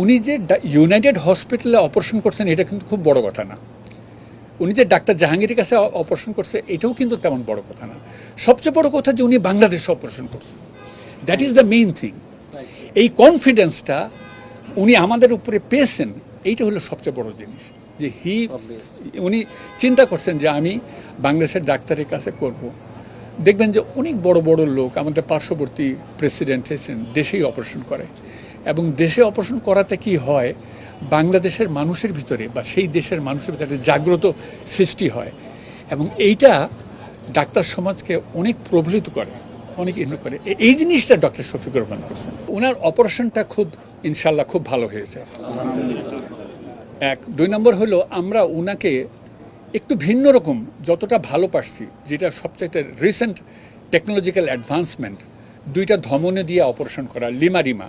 উনি যে ইউনাইটেড হসপিটালে অপারেশন করছেন এটা কিন্তু খুব বড় কথা না। উনি যে ডাক্তার জাহাঙ্গীরের কাছে অপারেশন করছে এটাও কিন্তু তেমন বড় কথা না। সবচেয়ে বড় কথা যে উনি বাংলাদেশে অপারেশন করছেন। That is the main thing এই কনফিডেন্সটা উনি আমাদের উপরে পেয়েছেন এইটা হলো সবচেয়ে বড় জিনিস। যে হি উনি চিন্তা করছেন যে আমি বাংলাদেশের ডাক্তারের কাছে করব। দেখবেন যে অনেক বড় বড় লোক আমাদের পার্শ্ববর্তী প্রেসিডেন্ট এসেছেন দেশেই অপারেশন করে। এবং দেশে অপারেশন করাতে কি হয়, বাংলাদেশের মানুষের ভিতরে বা সেই দেশের মানুষের ভিতরে একটা জাগ্রত সৃষ্টি হয় এবং এইটা ডাক্তার সমাজকে অনেক প্রবলিত করে, অনেক ইন্ন করে। এই জিনিসটা ডক্টর শফিকুর রহমান করছেন। ওনার অপারেশনটা খুব ইনশাল্লাহ খুব ভালো হয়েছে। এক, দুই নম্বর হলো আমরা ওনাকে একটু ভিন্ন রকম যতটা ভালো পারছি, যেটা সবচাইতে রিসেন্ট টেকনোলজিক্যাল অ্যাডভান্সমেন্ট দুইটা ধমনে দিয়ে অপারেশন করা, লিমারিমা।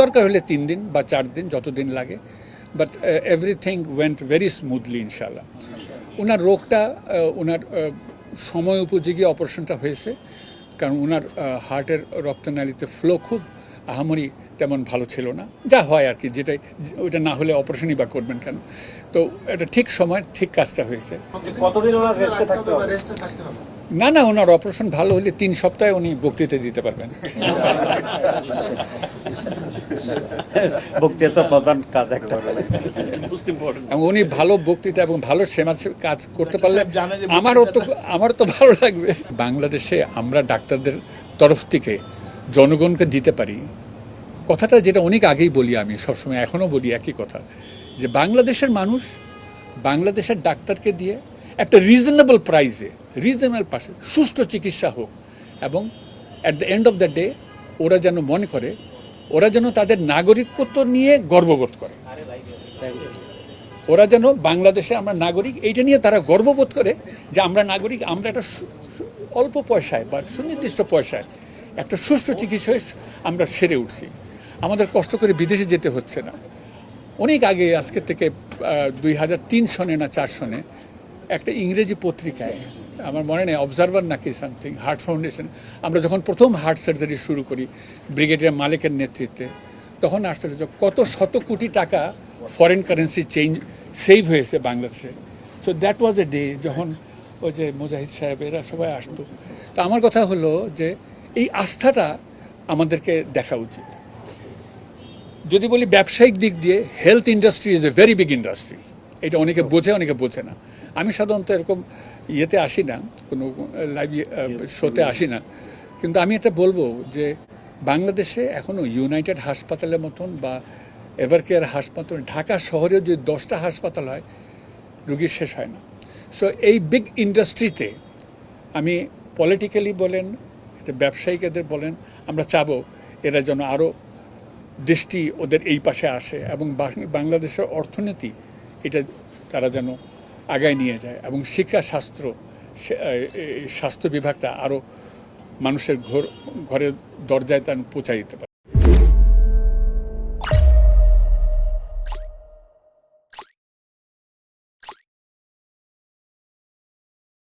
দরকার হলে তিন দিন বা চার দিন যতদিন লাগে। But everything went very smoothly ইনশাল্লাহ ওনার রোগটা ওনার সময় উপযোগী অপারেশনটা হয়েছে। কারণ ওনার হার্টের রক্তনালীতে ফ্লো খুব আহামরি তেমন ভালো ছিল না। যা হয় আর কি যেটাই ওইটা না হলে অপারেশনই বা করবেন কেন? তো এটা ঠিক সময় ঠিক কাজটা হয়েছে। কতদিন ওনার রেস্টে থাকতে হবে? রেস্টে থাকতে হবে। না না ওনার অপারেশন ভালো হলে তিন সপ্তাহে উনি বক্তৃতা দিতে পারবেন। বক্তৃতা প্রধান কাজ একটা। উনি ভালো বক্তৃতা এবং ভালো সমাজ কাজ করতে পারলে আমারও তো আমার তো ভালো লাগবে। বাংলাদেশে আমরা ডাক্তারদের তরফ থেকে জনগণকে দিতে পারি। কথাটা যেটা অনেক আগেই বলি আমি সবসময় এখনও বলি একই কথা যে বাংলাদেশের মানুষ বাংলাদেশের ডাক্তারকে দিয়ে একটা রিজনেবল প্রাইসে রিজনেবল পাশে সুষ্ঠু চিকিৎসা হোক। এবং at the end of the day ওরা যেন মনে করে, ওরা যেন তাদের নাগরিকত্ব নিয়ে গর্ববোধ করে। ওরা যেন বাংলাদেশে আমরা নাগরিক, এইটা নিয়ে তারা গর্ববোধ করে যে আমরা নাগরিক, আমরা একটা অল্প পয়সায় বা সুনির্দিষ্ট পয়সায় একটা সুষ্ঠু চিকিৎসায় আমরা সেরে উঠছি। আমাদের কষ্ট করে বিদেশে যেতে হচ্ছে না। অনেক আগে আজকের থেকে দুই হাজার তিন সনে না চার সনে একটা ইংরেজি পত্রিকায়, আমার মনে নেই অবজারভার নাকি সামথিং হার্ট ফাউন্ডেশন আমরা যখন প্রথম হার্ট সার্জারি শুরু করি ব্রিগেডিয়ার মালিকের নেতৃত্বে, তখন আসলে যে কত শত কোটি টাকা ফরেন কারেন্সি চেঞ্জ সেভ হয়েছে বাংলাদেশে। So that was a day যখন ওই যে মুজাহিদ সাহেব, এরা সবাই আসতো। তা আমার কথা হলো যে এই আস্থাটা আমাদেরকে দেখা উচিত। যদি বলি ব্যবসায়িক দিক দিয়ে health industry is a very big industry এটা অনেকে বোঝে অনেকে বোঝে না। আমি সাধারণত এরকম ইয়েতে আসি না কোনো লাইভ শোতে আসি না। কিন্তু আমি এটা বলব যে বাংলাদেশে এখনও ইউনাইটেড হাসপাতালের মতন বা এভারকেয়ার হাসপাতাল ঢাকা শহরেও যদি দশটা হাসপাতাল হয় রুগী শেষ হয় না। সো এই বিগ ইন্ডাস্ট্রিতে আমি পলিটিক্যালি বলেন এটা ব্যবসায়িকদের বলেন আমরা চাবো এরা যেন আরও দৃষ্টি ওদের এই পাশে আসে এবং বাংলাদেশের অর্থনীতি এটা তারা যেন আগায় নিয়ে যায় এবং শিক্ষা শাস্ত্র স্বাস্থ্য বিভাগটা আরও মানুষের ঘর, ঘরের দরজায় তার পৌঁছাইতে দিতে পারে।